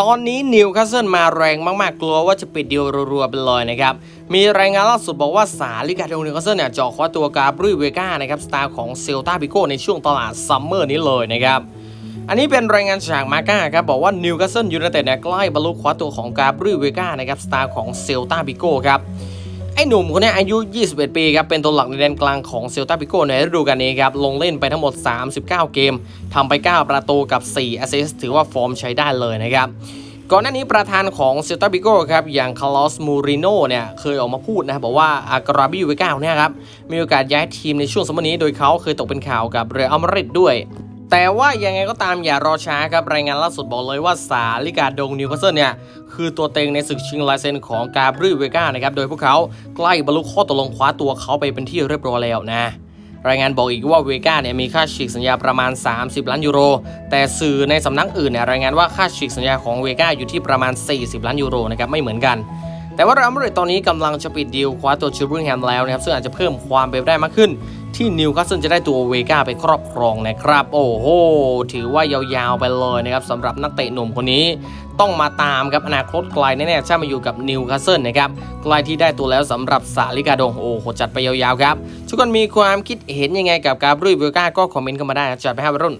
ตอนนี้นิวคาสเซิลมาแรงมากๆ กลัวว่าจะปิดดีลรัวๆไปเลยนะครับ มีรายงานล่าสุดบอกว่าสาลิกาโดนิวคาสเซิลเนี่ยเจาะคว้าตัวกาบริเวกานะครับสตาร์ของเซลตาบิโกในช่วงตลาดซัมเมอร์นี้เลยนะครับ อันนี้เป็นรายงานจากมาก้าครับบอกว่านิวคาสเซิลยูไนเต็ดเนี่ยใกล้บรรลุคว้าตัวของกาบริเวกานะครับสตาร์ของเซลตาบิโกครับ ไอ้หนุ่มคนนี้อายุ 21 ปีครับเป็นตัวหลักในแดนกลางของเซลตาปิโกในฤดูกาลนี้ครับลงเล่นไปทั้งหมด 39 เกมทำไป 9 ประตูกับ 4 แอสซิสต์ถือว่าฟอร์มใช้ได้เลยนะครับก่อนหน้านี้ประธานของเซลตาปิโกครับอย่างคาร์ลอสมูริโนเนี่ยเคยออกมาพูดนะครับบอกว่าอากราบิเวก้าเนี่ยครับมีโอกาสย้ายทีมในช่วงสมัยนี้โดยเขาเคยตกเป็นข่าวกับเรอัลมาดริดด้วย แต่ว่ายังไงก็ตามอย่ารอช้าครับ รายงานล่าสุดบอกเลยว่าสาลิกาดงนิวคาสเซิลเนี่ย คือตัวเต็งในศึกชิงลายเซ็นของกาบริเวกานะครับ โดยพวกเขาใกล้บรรลุข้อตกลงคว้าตัวเขาไปเป็นที่เรียบร้อยแล้วนะ รายงานบอกอีกว่าเวกาเนี่ยมีค่าฉีกสัญญาประมาณ 30 ล้านยูโร แต่สื่อในสำนักอื่นเนี่ยรายงานว่าค่าฉีกสัญญาของเวกาอยู่ที่ประมาณ 40 ล้านยูโรนะครับไม่เหมือนกันแต่ว่าเรอัลมาดริดตอนนี้กำลังจะปิดดีลคว้าตัวชิลเบอร์แฮมแล้วนะครับซึ่งอาจจะเพิ่มความเป็นไปได้มากขึ้น ที่นิวคาสเซิลจะได้ตัวเวกาไปครอบครองนะครับ โอ้โห ถือว่ายาวๆไปเลยนะครับสำหรับนักเตะหนุ่มคนนี้ต้องมาตามครับอนาคตไกลแน่ๆถ้ามาอยู่กับนิวคาสเซิลนะครับไกลที่ได้ตัวแล้วสำหรับสาลิกาดงโอ้โหจัดไปยาวๆครับทุกคนมีความคิดเห็นยังไงกับการรุ่ยเวก้าก็คอมเมนต์เข้ามาได้จัดไปให้รุ่น